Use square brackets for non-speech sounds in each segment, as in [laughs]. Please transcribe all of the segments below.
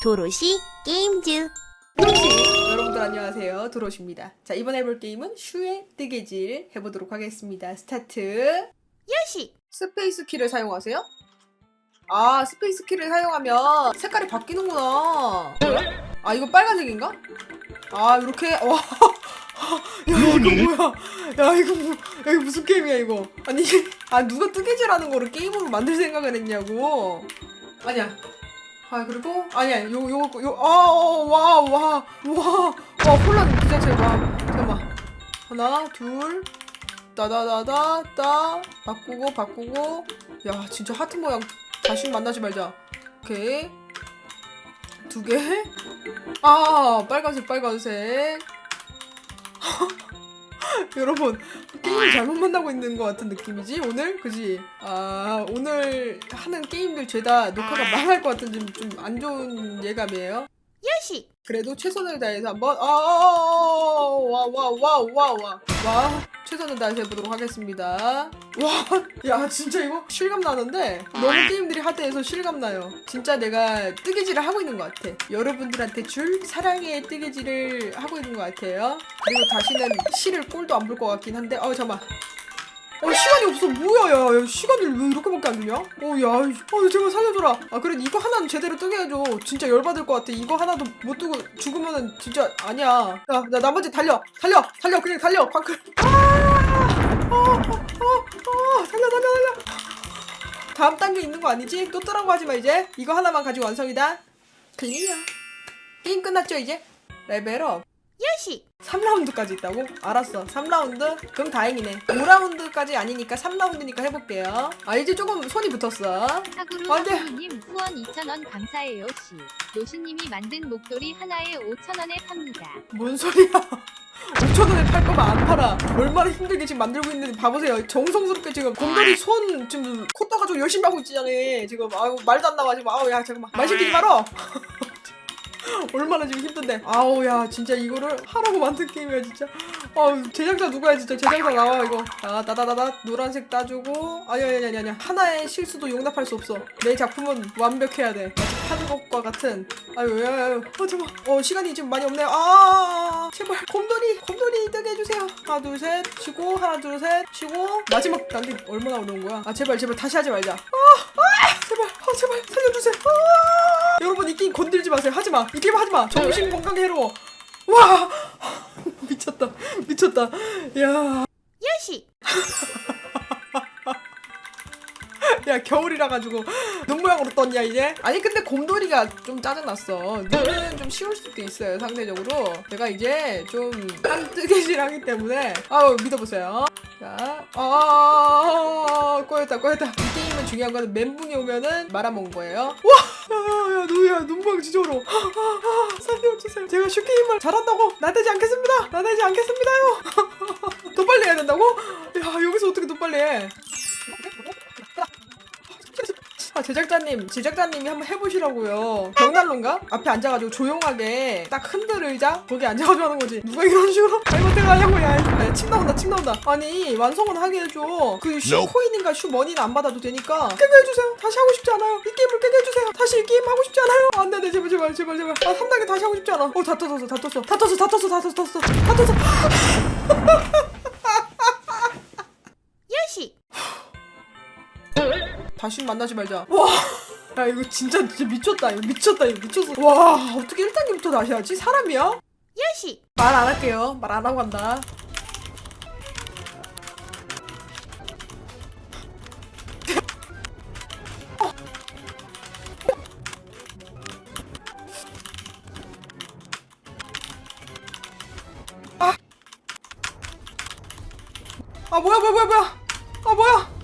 도로시 게임즈. 도로시 여러분들 안녕하세요. 도로시입니다. 자 이번에 해볼 게임은 슈의 뜨개질 해보도록 하겠습니다. 스타트. 요시. 스페이스 키를 사용하세요? 아 스페이스 키를 사용하면 색깔이 바뀌는구나? 아 이거 빨간색인가? 아 이렇게? 와. [laughs] 야 이거 뭐야? 야 이거 뭐, 야, 이거 무슨 게임이야 이거? 아니 아 누가 뜨개질하는 거를 게임으로 만들 생각을 했냐고. 아니야 아 그리고? 아니야 요요요아와와와와 혼란 그 자체 와 잠깐만. 하나 둘. 따다다다 따. 바꾸고 바꾸고. 야 진짜 하트 모양 다시 만나지 말자. 오케이. 두 개 아 빨간색 빨간색 [laughs] [laughs] 여러분 게임을 잘못 만나고 있는 것 같은 느낌이지? 오늘? 그지? 아 오늘 하는 게임들 죄다 녹화가 망할 것 같은 좀 안 좋은 예감이에요 요시 그래도 최선을 다해서 한번 아와와와와와와 와. 최선을 다해서 해보도록 하겠습니다. 와야 진짜 이거 실감 나는데 너무 게임들이 하드해서 실감 나요. 진짜 내가 뜨개질을 하고 있는 것 같아. 여러분들한테 줄 사랑의 뜨개질을 하고 있는 것 같아요. 그리고 다시는 실을 꼴도 안 볼 것 같긴 한데 어 잠깐 어 시간이 없어 뭐야 야, 야 시간을 왜 이렇게밖에 안 주냐? 어 야 어 제발 살려줘라. 아 그래 이거 하나는 제대로 뜨게 해줘. 진짜 열받을 것 같아. 이거 하나도 못 뜨고 죽으면은 진짜 아니야. 야 나 나머지 달려. 달려. 달려. 그냥 달려. 광클 아아아아 살려 살려 살려. 다음 단계 있는 거 아니지? 또 뜨라고 하지 마 이제. 이거 하나만 가지고 완성이다. 클리어. 게임 끝났죠 이제? 레벨업 요시 3라운드까지 있다고? 알았어. 3라운드? 그럼 다행이네. 5라운드까지 아니니까 3라운드니까 해볼게요. 아, 이제 조금 손이 붙었어. 사구루. 사구루님 후원 2,000원 감사해요 씨. 로시님이 만든 목도리 하나에 5,000원에 팝니다. 뭔 소리야. [laughs] 5천원에 팔 거면 안 팔아. 얼마나 힘들게 지금 만들고 있는지 봐보세요. 정성스럽게 지금 곰돌이 손 지금 코 떠가지고 열심히 하고 있잖아. 지금 아유 말도 안 나와 지금. 아우 야 잠깐만 말 시키지 마라. [laughs] 얼마나 지금 힘든데. 아우 야 진짜 이거를 하라고 만든 게임이야 진짜. 아우 제작자 누구야 진짜 제작자 나와 이거. 아 따다다다 노란색 따주고 아니 하나의 실수도 용납할 수 없어. 내 작품은 완벽해야 돼. 파는 것과 같은. 아유 야야야. 어 잠깐. 어 시간이 지금 많이 없네요. 아 제발 곰돌이 곰돌이 뜨게 해주세요. 하나 둘 셋 쉬고 하나 둘 셋 쉬고 마지막 단계 얼마나 어려운 거야? 아 제발 제발 다시 하지 말자. 아, 아 제발 아 제발 살려주세요. 아 여러분 이 게임 건들지 마세요. 하지 마. 이 게임 하지 마. 정신 건강에 해로워. 와 [laughs] 미쳤다 미쳤다. 야. 요시 [laughs] 야 겨울이라 가지고 눈 모양으로 떴냐 이제? 아니 근데 곰돌이가 좀 짜증났어 눈은 좀 쉬울 수도 있어요 상대적으로 제가 이제 좀 한뜨개질 하기 때문에 아우 믿어보세요 자, 아, 꼬였다, 꼬였다. 이 게임은 중요한 거는 멘붕이 오면은 말아먹은 거예요. 와, 야, 야, 누야, 눈방 어려워. 아, 아, 아, 살려주세요. 제가 슈게임을 잘한다고 나대지 않겠습니다. 나대지 않겠습니다요. [laughs] 더 빨리 해야 된다고? 야, 여기서 어떻게 더 빨리 해? 아, 제작자님, 제작자님이 한번 해보시라고요. 벽난로인가? 앞에 앉아가지고 조용하게 딱 흔들자? 거기 앉아가지고 하는 거지. 누가 이런 식으로? 잘못해가 하냐고, 야. 야, 침 나온다, 침 나온다. 아니, 완성은 하게 해줘. 그 슈 코인인가 슈 머니는 안 받아도 되니까. 깨게 해주세요. 다시 하고 싶지 않아요. 이 게임을 깨게 해주세요. 다시 이 게임 하고 싶지 않아요. 안 돼, 안 돼, 제발, 제발, 제발, 제발. 아, 3단계 다시 하고 싶지 않아. 어, 다 떴어, 다 떴어. 다 떴어, 다 떴어, 다 떴어, 다 떴어. 다 떴어. 다시 만나지 말자. 와. [laughs] 야 이거 진짜 진짜 미쳤다. 이거 미쳤다. 이거 미쳤어. 와 어떻게 1단계부터 다시 하지? 사람이야? 요시 말 안 할게요. 말 안 하고 간다. 아. 아 뭐야 뭐야 뭐야 뭐야 아 뭐야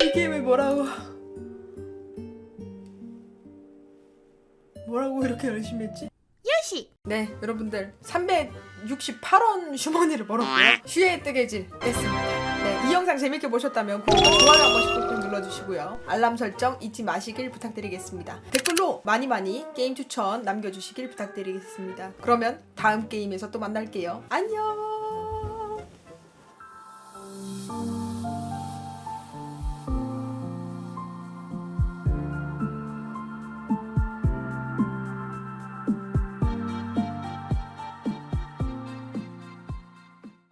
이 게임을 뭐라고? 뭐라고 이렇게 열심히 했지? 요시! 네 여러분들. 368원 슈머니를 벌었고요. 슈에 뜨개질 됐습니다. 네, 이 영상 재밌게 보셨다면 구독과 좋아요 한 번씩 꾹꾹 눌러주시고요. 알람 설정 잊지 마시길 부탁드리겠습니다. 댓글로 많이 많이 게임 추천 남겨주시길 부탁드리겠습니다. 그러면 다음 게임에서 또 만날게요. 안녕!